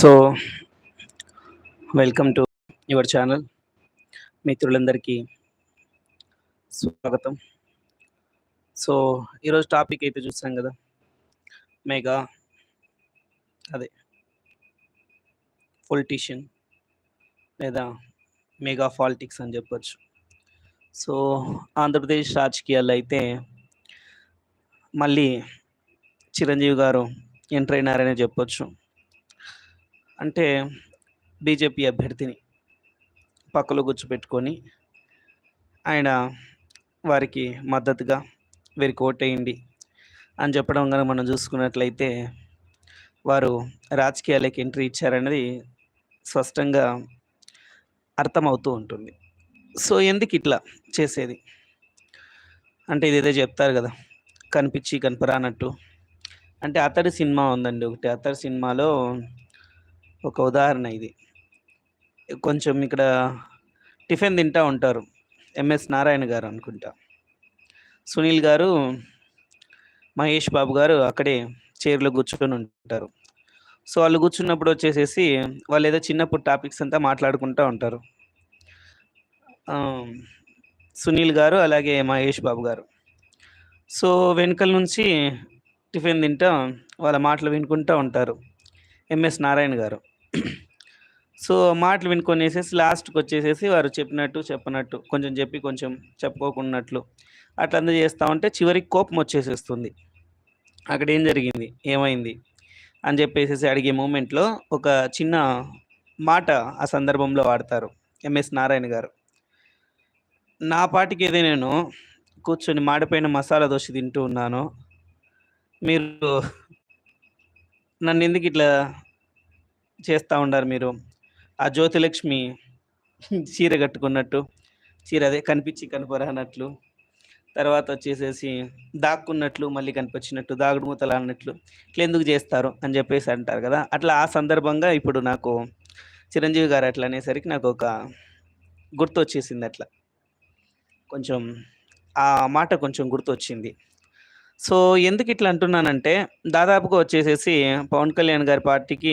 So welcome to your channel. మిత్రులందరికీ స్వాగతం. So ఈరోజు టాపిక్ అయితే చూసాం కదా. మెగా అదే పొలిటీషియన్ లేదా మెగా పాలిటిక్స్ అని చెప్పచ్చు. సో ఆంధ్రప్రదేశ్ రాజకీయాల్లో అయితే మళ్ళీ చిరంజీవి గారు ఎంటర్ అయినారనే చెప్పొచ్చు. అంటే బీజేపీ అభ్యర్థిని పక్కలో కూర్చోపెట్టుకొని ఆయన వారికి మద్దతుగా వీరికి ఓటేయండి అని చెప్పడం కనుక మనం చూసుకున్నట్లయితే వారు రాజకీయాలకు ఎంట్రీ ఇచ్చారనేది స్పష్టంగా అర్థమవుతూ ఉంటుంది. సో ఎందుకు ఇట్లా చేసేది? అంటే ఇదేదో చెప్తారు కదా కనిపించి కనపరానట్టు. అంటే అతడి సినిమా ఉందండి ఒకటి. అతడి సినిమాలో ఒక ఉదాహరణ ఇది. కొంచెం ఇక్కడ టిఫిన్ తింటూ ఉంటారు. ఎంఎస్ నారాయణ గారు అనుకుంటా. సునీల్ గారు మహేష్ బాబు గారు అక్కడే చైర్లో కూర్చొని ఉంటారు. సో వాళ్ళు కూర్చున్నప్పుడు వచ్చేసేసి వాళ్ళు ఏదో చిన్నప్పుడు టాపిక్స్ అంతా మాట్లాడుకుంటూ ఉంటారు. సునీల్ గారు అలాగే మహేష్ బాబు గారు. సో వెనకల నుంచి టిఫిన్ తింటా వాళ్ళ మాటలు వినుకుంటూ ఉంటారు. ఎంఎస్ నారాయణ గారు. సో మాటలు వినుకొనేసేసి లాస్ట్కి వచ్చేసేసి వారు చెప్పినట్టు చెప్పనట్టు కొంచెం చెప్పి కొంచెం చెప్పుకోకున్నట్లు. అట్లా అందరూ చేస్తూ ఉంటే చివరికి కోపం వచ్చేసేస్తుంది. అక్కడ ఏం జరిగింది? ఏమైంది? అని చెప్పేసి అడిగే మూమెంట్లో ఒక చిన్న మాట ఆ సందర్భంలో వాడతారు ఎంఎస్ నారాయణ గారు. నా పాటికి ఏదో నేను కూర్చొని మాడిపోయిన మసాలా దోశ తింటూ ఉన్నాను. మీరు నన్ను ఎందుకు ఇట్లా చేస్తూ ఉండారు మీరు. ఆ జ్యోతిలక్ష్మి చీర కట్టుకున్నట్టు చీర అదే కనిపించి కనపరానట్లు తర్వాత వచ్చేసేసి దాక్కున్నట్లు మళ్ళీ కనిపించినట్టు దాగుడు మూతలు అన్నట్లు ఇట్లా ఎందుకు చేస్తారు అని చెప్పేసి అంటారు కదా. అట్లా ఆ సందర్భంగా ఇప్పుడు నాకు చిరంజీవి గారు అట్లా అనేసరికి నాకు ఒక గుర్తు వచ్చేసింది అట్లా. కొంచెం ఆ మాట కొంచెం గుర్తొచ్చింది. సో ఎందుకు ఇట్లా అంటున్నానంటే దాదాపుగా వచ్చేసేసి పవన్ కళ్యాణ్ గారి పార్టీకి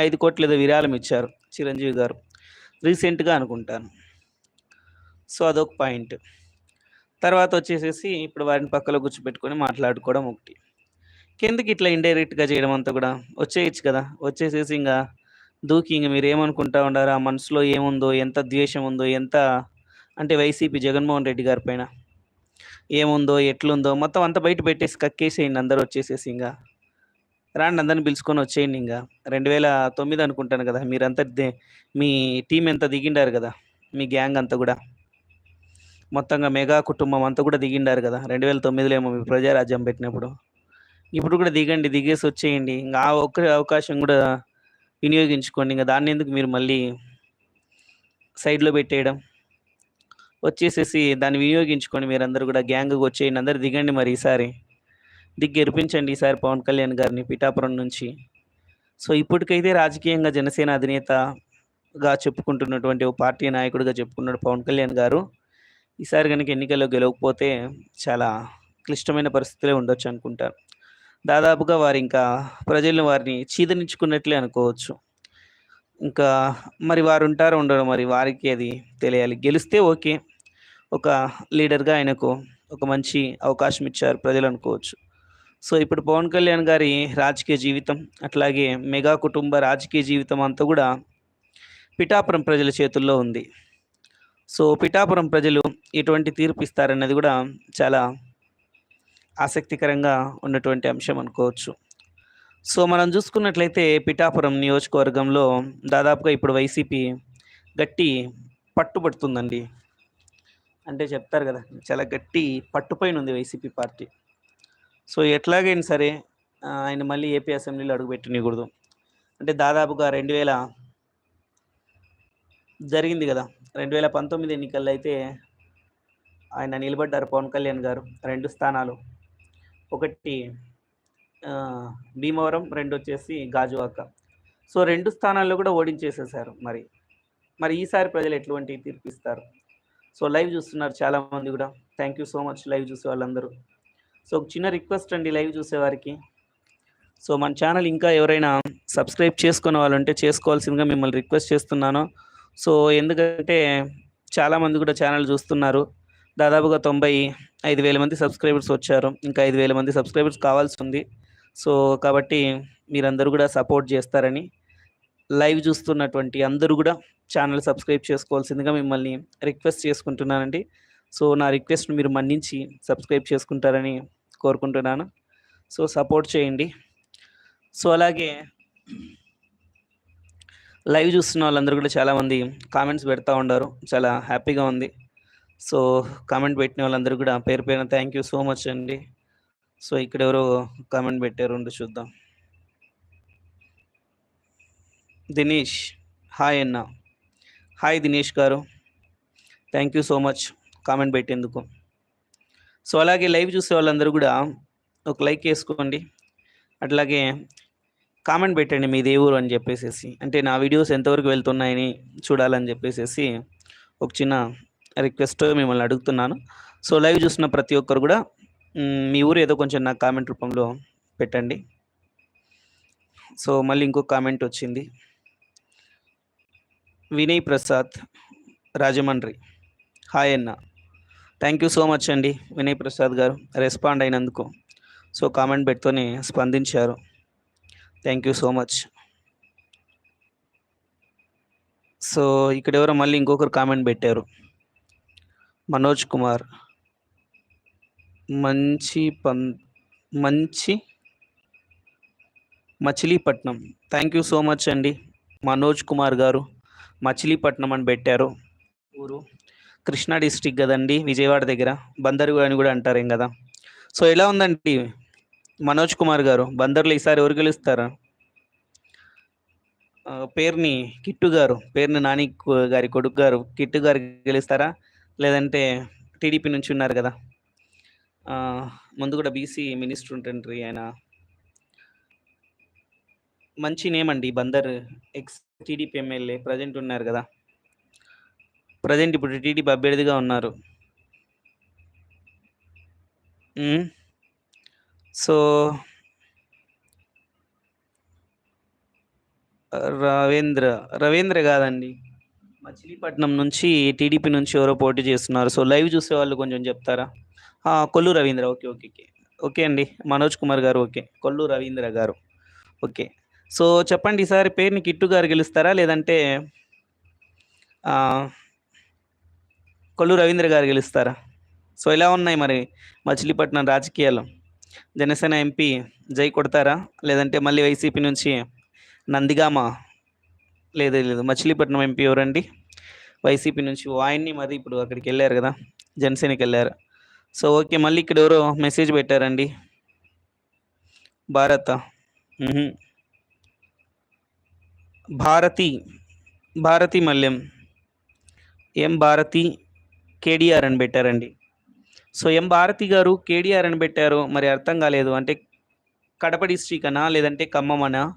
ఐదు కోట్ల ఏదో విరాళం ఇచ్చారు చిరంజీవి గారు. రీసెంట్గా అనుకుంటాను. సో అదొక పాయింట్. తర్వాత వచ్చేసేసి ఇప్పుడు వారిని పక్కలో కూర్చోబెట్టుకొని మాట్లాడుకోవడం ఒకటి. కిందకి ఇట్లా ఇండైరెక్ట్గా చేయడం అంతా కూడా? వచ్చేయచ్చు కదా. వచ్చేసేసి ఇంకా దూకి ఇంక మీరు ఏమనుకుంటా ఉండారు? ఆ మనసులో ఏముందో? ఎంత ద్వేషం ఉందో? ఎంత అంటే వైసీపీ జగన్మోహన్ రెడ్డి గారి పైన ఏముందో ఎట్లుందో మొత్తం అంతా బయట పెట్టేసి కక్కేసేయండి అందరూ వచ్చేసేసి ఇంకా. రాండి అందరిని పిలుచుకొని వచ్చేయండి ఇంకా. రెండు వేల తొమ్మిది అనుకుంటాను కదా మీరంతా మీ టీం ఎంత దిగిండారు కదా మీ గ్యాంగ్ అంతా కూడా. మొత్తంగా మెగా కుటుంబం అంతా కూడా దిగిండారు కదా రెండు వేల తొమ్మిదిలో ఏమో మీ ప్రజారాజ్యం పెట్టినప్పుడు. ఇప్పుడు కూడా దిగండి దిగేసి వచ్చేయండి. ఇంకా ఆ ఒక్క అవకాశం కూడా వినియోగించుకోండి. ఇంకా దాన్ని ఎందుకు మీరు మళ్ళీ సైడ్లో పెట్టేయడం? వచ్చేసేసి దాన్ని వినియోగించుకొని మీరందరూ కూడా గ్యాంగ్కి వచ్చేయండి అందరు దిగండి మరి ఈసారి. దిగి గెలిపించండి ఈసారి పవన్ కళ్యాణ్ గారిని పిఠాపురం నుంచి. సో ఇప్పటికైతే రాజకీయంగా జనసేన అధినేతగా చెప్పుకుంటున్నటువంటి ఓ పార్టీ నాయకుడిగా చెప్పుకున్నాడు పవన్ కళ్యాణ్ గారు. ఈసారి కనుక ఎన్నికల్లో గెలవకపోతే చాలా క్లిష్టమైన పరిస్థితులే ఉండొచ్చు అనుకుంటారు. దాదాపుగా వారు ఇంకా ప్రజలను వారిని చీదరించుకున్నట్లే అనుకోవచ్చు. ఇంకా మరి వారు ఉంటారో ఉండరు మరి వారికి అది తెలియాలి. గెలిస్తే ఓకే. ఒక లీడర్గా ఆయనకు ఒక మంచి అవకాశం ఇచ్చారు ప్రజలు అనుకోవచ్చు. సో ఇప్పుడు పవన్ కళ్యాణ్ గారి రాజకీయ జీవితం అట్లాగే మెగా కుటుంబ రాజకీయ జీవితం అంతా కూడా పిఠాపురం ప్రజల చేతుల్లో ఉంది. సో పిఠాపురం ప్రజలు ఎటువంటి తీర్పు ఇస్తారన్నది కూడా చాలా ఆసక్తికరంగా ఉన్నటువంటి అంశం అనుకోవచ్చు. సో మనం చూసుకున్నట్లయితే పిఠాపురం నియోజకవర్గంలో దాదాపుగా ఇప్పుడు వైసీపీ గట్టి పట్టుబడుతుందండి. అంటే చెప్తారు కదా చాలా గట్టి పట్టుపైన ఉంది వైసీపీ పార్టీ. సో ఎట్లాగైనా సరే ఆయన మళ్ళీ ఏపీ అసెంబ్లీలో అడుగుపెట్టనికూడదు అంటే దాదాపుగా రెండు వేల జరిగింది కదా రెండు వేల పంతొమ్మిది ఎన్నికల్లో అయితే ఆయన నిలబడ్డారు పవన్ కళ్యాణ్ గారు రెండు స్థానాలు. ఒకటి భీమవరం రెండు వచ్చేసి గాజువాక. సో రెండు స్థానాల్లో కూడా ఓడించేసేసారు మరి. మరి ఈసారి ప్రజలు ఎటువంటి తీర్పిస్తారు సో లైవ్ చూస్తున్నారు చాలామంది కూడా. Thank you so much live చూసే వాళ్ళందరూ. సో ఒక చిన్న రిక్వెస్ట్ అండి లైవ్ చూసేవారికి సో మన ఛానల్ ఇంకా ఎవరైనా సబ్స్క్రైబ్ చేసుకునే వాళ్ళు ఉంటే చేసుకోవాల్సిందిగా మిమ్మల్ని రిక్వెస్ట్ చేస్తున్నాను. సో ఎందుకంటే చాలామంది కూడా ఛానల్ చూస్తున్నారు. దాదాపుగా తొంభై ఐదు వేల మంది సబ్స్క్రైబర్స్ వచ్చారు. ఇంకా ఐదు వేల మంది సబ్స్క్రైబర్స్ కావాల్సి ఉంది. సో కాబట్టి మీరందరూ కూడా సపోర్ట్ చేస్తారని లైవ్ చూస్తున్నటువంటి అందరూ కూడా ఛానల్ సబ్స్క్రైబ్ చేసుకోవాల్సిందిగా మిమ్మల్ని రిక్వెస్ట్ చేసుకుంటున్నానండి. సో నా రిక్వెస్ట్ మీరు మన్నించి సబ్స్క్రైబ్ చేసుకుంటారని కోరుకుంటున్నాను. సో సపోర్ట్ చేయండి. సో అలాగే లైవ్ చూస్తున్న వాళ్ళందరూ కూడా చాలామంది కామెంట్స్ పెడతా ఉన్నారు. చాలా హ్యాపీగా ఉంది. సో కామెంట్ పెట్టిన వాళ్ళందరూ కూడా పేరు పేరున థ్యాంక్ యూ సో మచ్ అండి. సో ఇక్కడ ఎవరో కామెంట్ పెట్టారు ఉండి చూద్దాం. దినేష్. హాయ్ అన్న. హాయ్ దినేష్ గారు. Thank you so much comment పెట్టేందుకు. సో అలాగే లైవ్ చూసే వాళ్ళందరూ కూడా ఒక లైక్ వేసుకోండి. అట్లాగే కామెంట్ పెట్టండి మీ దేవురు అని చెప్పేసి అంటే నా వీడియోస్ ఎంతవరకు వెళ్తున్నాయని చూడాలని చెప్పేసి ఒక చిన్న రిక్వెస్ట్ మిమ్మల్ని అడుగుతున్నాను. సో లైవ్ చూసిన ప్రతి ఒక్కరు కూడా మీ ఊరు ఏదో కొంచెం నాకు కామెంట్ రూపంలో పెట్టండి. సో మళ్ళీ ఇంకో కామెంట్ వచ్చింది. వినయ్ ప్రసాద్ రాజమండ్రి. హాయ్ అన్న. థ్యాంక్ యూ సో మచ్ అండి వినయ్ ప్రసాద్ గారు రెస్పాండ్ అయినందుకు. సో కామెంట్ పెడుతూనే స్పందించారు. Thank you so much so ఇక్కడ ఎవరో మళ్ళీ ఇంకొకరు కామెంట్ పెట్టారు. మనోజ్ కుమార్. మంచి పం మంచి Machilipatnam. Thank you so much అండి. మనోజ్ కుమార్ గారు. మచిలీపట్నం అని పెట్టారు. ఊరు. కృష్ణా డిస్టిక్ కదండి విజయవాడ దగ్గర. బందరు అని కూడా అంటారేం కదా. సో ఎలా ఉందండి? మనోజ్ కుమార్ గారు బందర్లో ఈసారి ఎవరు గెలుస్తారా? పేరుని కిట్టు గారు పేరుని నాని గారి కొడుకు గారు కిట్టు గారు గెలుస్తారా? లేదంటే టీడీపీ నుంచి ఉన్నారు కదా. ముందు కూడా బీసీ మినిస్టర్ ఉంటుండ్రి ఆయన. మంచి నేమ్ అండి Bandar ex TDP MLA present ఉన్నారు కదా. ప్రజెంట్ ఇప్పుడు టీడీపీ అభ్యర్థిగా ఉన్నారు. సో రవీంద్ర రవీంద్ర కాదండి. మచిలీపట్నం నుంచి టీడీపీ నుంచి ఎవరో పోటీ చేస్తున్నారు. సో లైవ్ చూసే వాళ్ళు కొంచెం చెప్తారా? Kollu Ravindra. Okay okay okay. Okay అండి. మనోజ్ కుమార్ గారు ఓకే. కొల్లు రవీంద్ర గారు. ఓకే. సో చెప్పండి ఈసారి పేరుని కిట్టు గారు గెలుస్తారా? లేదంటే కొల్లు రవీంద్ర గారు గెలుస్తారా? సో ఎలా ఉన్నాయి మరి మచిలీపట్నం రాజకీయాలు? జనసేన ఎంపీ జై కొడతారా? లేదంటే మళ్ళీ వైసీపీ నుంచి నందిగామ? లేదు లేదు. మచిలీపట్నం ఎంపీ ఎవరండి? వైసీపీ నుంచి ఓ ఆయన్ని మరి ఇప్పుడు అక్కడికి వెళ్ళారు కదా జనసేనకి వెళ్ళారు. సో ఓకే మళ్ళీ ఇక్కడ ఎవరో మెసేజ్ పెట్టారండి. భారత. భారతి భారతి మల్యం ఎం భారతి కేడిఆర్ అని పెట్టారండి. సో ఎం భారతి గారు కేడిఆర్ అని పెట్టారు మరి అర్థం కాలేదు. అంటే కడప డిస్ట్రిక్ అనా లేదంటే ఖమ్మమనా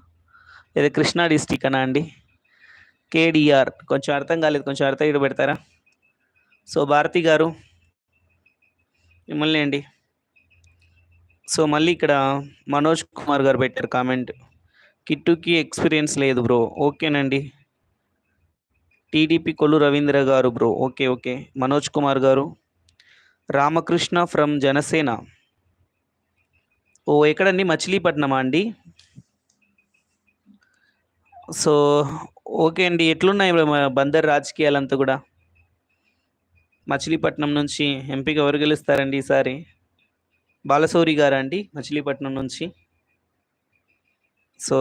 లేదా కృష్ణా డిస్ట్రిక్ అనా అండి? కేడిఆర్. కొంచెం అర్థం కాలేదు. కొంచెం అర్థం ఇక్కడ పెడతారా? సో భారతి గారు మిమ్మల్ని అండి. సో మళ్ళీ ఇక్కడ మనోజ్ కుమార్ గారు పెట్టారు కామెంట్. కిట్టుకి ఎక్స్పీరియన్స్ లేదు బ్రో. ఓకేనండి. టీడీపీ కొల్లు రవీంద్ర గారు bro. Okay okay. Manoj Kumar గారు. రామకృష్ణ ఫ్రమ్ జనసేన. ఓ ఎక్కడండి? మచిలీపట్నమా అండి? సో ఓకే అండి. ఎట్లున్నాయి బందర్ రాజకీయాలంతా కూడా? మచిలీపట్నం నుంచి ఎంపీగా ఎవరు గెలుస్తారండి ఈసారి? బాలశౌరి గారా అండి? మచిలీపట్నం నుంచి? సో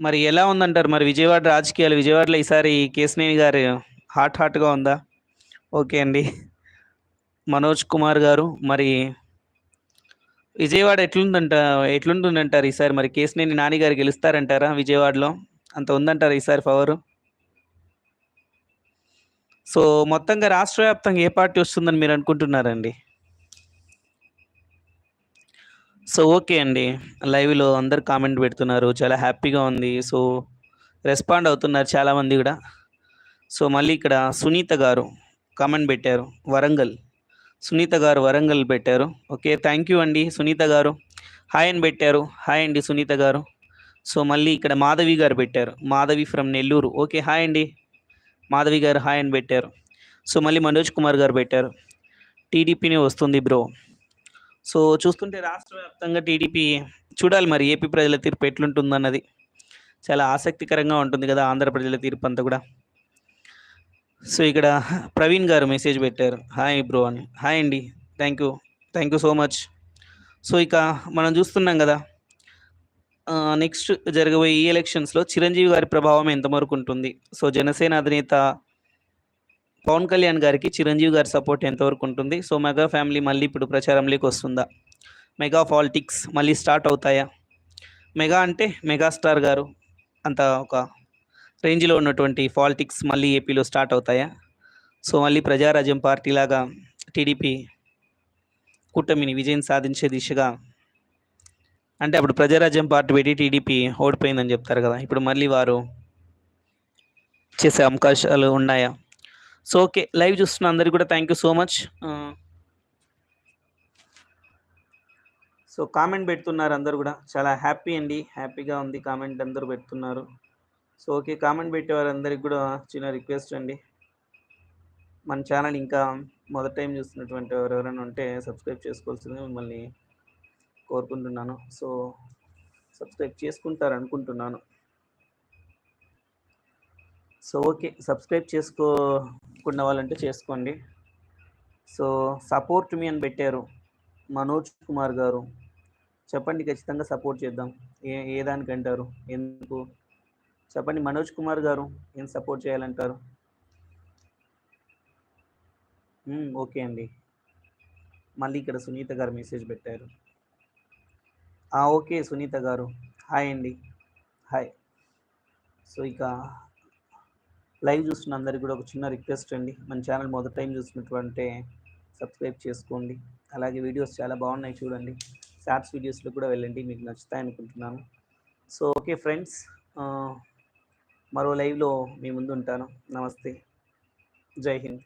మరి ఎలా ఉందంటారు? మరి విజయవాడ రాజకీయాలు విజయవాడలో ఈసారి కేసినేని గారు హాట్ హాట్గా ఉందా? ఓకే అండి. మనోజ్ కుమార్ గారు మరి విజయవాడ ఎట్లుందంట ఎట్లుంటుందంటారు ఈసారి? మరి కేసినేని నాని గారు గెలుస్తారంటారా విజయవాడలో? అంత ఉందంటారా ఈసారి పవరు? సో మొత్తంగా రాష్ట్ర వ్యాప్తంగా ఏ పార్టీ వస్తుందని మీరు అనుకుంటున్నారండి? సో ఓకే అండి. లైవ్లో అందరు కామెంట్ పెడుతున్నారు. చాలా హ్యాపీగా ఉంది. సో రెస్పాండ్ అవుతున్నారు చాలామంది కూడా. సో మళ్ళీ ఇక్కడ సునీత గారు కామెంట్ పెట్టారు. వరంగల్. సునీత గారు వరంగల్ పెట్టారు. ఓకే థ్యాంక్ యూ అండి సునీత గారు. హాయ్ అని పెట్టారు. హాయ్ అండి సునీత గారు. సో మళ్ళీ ఇక్కడ మాధవి గారు పెట్టారు. Madhavi from Nellore. Okay hi అండి. మాధవి గారు హాయ్ అని పెట్టారు. సో మళ్ళీ మనోజ్ కుమార్ గారు పెట్టారు. టీడీపీనే వస్తుంది బ్రో. సో చూస్తుంటే రాష్ట్ర వ్యాప్తంగా టీడీపీ చూడాలి మరి ఏపీ ప్రజల తీర్పు ఎట్లుంటుందన్నది. చాలా ఆసక్తికరంగా ఉంటుంది కదా ఆంధ్ర ప్రజల తీర్పు అంతా కూడా. సో ఇక్కడ ప్రవీణ్ గారు మెసేజ్ పెట్టారు. హాయ్ బ్రో అని హాయ్ అండి. Thank you. Thank you so much. So ఇక మనం చూస్తున్నాం కదా నెక్స్ట్ జరగబోయే ఈ ఎలక్షన్స్లో చిరంజీవి గారి ప్రభావం ఎంతవరకు ఉంటుంది? సో జనసేన అధినేత పవన్ కళ్యాణ్ గారికి చిరంజీవి గారి సపోర్ట్ ఎంతవరకు ఉంటుంది? సో మెగా ఫ్యామిలీ మళ్ళీ ఇప్పుడు ప్రచారంలోకి వస్తుందా? మెగా పాలిటిక్స్ మళ్ళీ స్టార్ట్ అవుతాయా? మెగా అంటే మెగాస్టార్ గారు అంత ఒక రేంజ్లో ఉన్నటువంటి పాలిటిక్స్ మళ్ళీ ఏపీలో స్టార్ట్ అవుతాయా? సో మళ్ళీ ప్రజారాజ్యం పార్టీ లాగా టీడీపీ కూటమిని విజయం సాధించే దిశగా అంటే అప్పుడు ప్రజారాజ్యం పార్టీ పెట్టి టీడీపీ ఓడిపోయిందని చెప్తారు కదా. ఇప్పుడు మళ్ళీ వారు చేసే అవకాశాలు ఉన్నాయా? సో ఓకే లైవ్ చూస్తున్న అందరికీ కూడా thank you so much so comment పెడుతున్నారు అందరు కూడా. చాలా హ్యాపీ అండి. హ్యాపీగా ఉంది కామెంట్ అందరూ పెడుతున్నారు. సో ఓకే కామెంట్ పెట్టేవారందరికి కూడా చిన్న రిక్వెస్ట్ అండి. మన ఛానల్ ఇంకా మొదటి టైం చూస్తున్నటువంటి ఎవరెవరైనా ఎవరైనా ఉంటే సబ్స్క్రైబ్ చేసుకోవాల్సింది మిమ్మల్ని కోరుకుంటున్నాను. సో సబ్స్క్రైబ్ చేసుకుంటారు అనుకుంటున్నాను సో ఓకే సబ్స్క్రైబ్ చేసుకోకుండా వాళ్ళంటే చేసుకోండి. సో సపోర్ట్ మీ అని పెట్టారు మనోజ్ కుమార్ గారు. చెప్పండి ఖచ్చితంగా సపోర్ట్ చేద్దాం. ఏ ఏ దానికంటారు? ఎందుకు? చెప్పండి మనోజ్ కుమార్ గారు ఏం సపోర్ట్ చేయాలంటారు? ఓకే అండి. మళ్ళీ ఇక్కడ సునీత గారు మెసేజ్ పెట్టారు. ఓకే సునీత గారు. హాయ్ అండి. హాయ్. సో ఇక లైవ్ చూస్తున్న అందరికీ కూడా ఒక చిన్న రిక్వెస్ట్ అండి. మన ఛానల్ మొదటి టైం చూసినటువంటి సబ్స్క్రైబ్ చేసుకోండి. అలాగే వీడియోస్ చాలా బాగున్నాయి చూడండి. షార్ట్స్ వీడియోస్లో కూడా వెళ్ళండి మీకు నచ్చుతాయి అనుకుంటున్నాను. సో ఓకే ఫ్రెండ్స్ మరో లైవ్లో మీ ముందు ఉంటాను. నమస్తే. జై హింద్.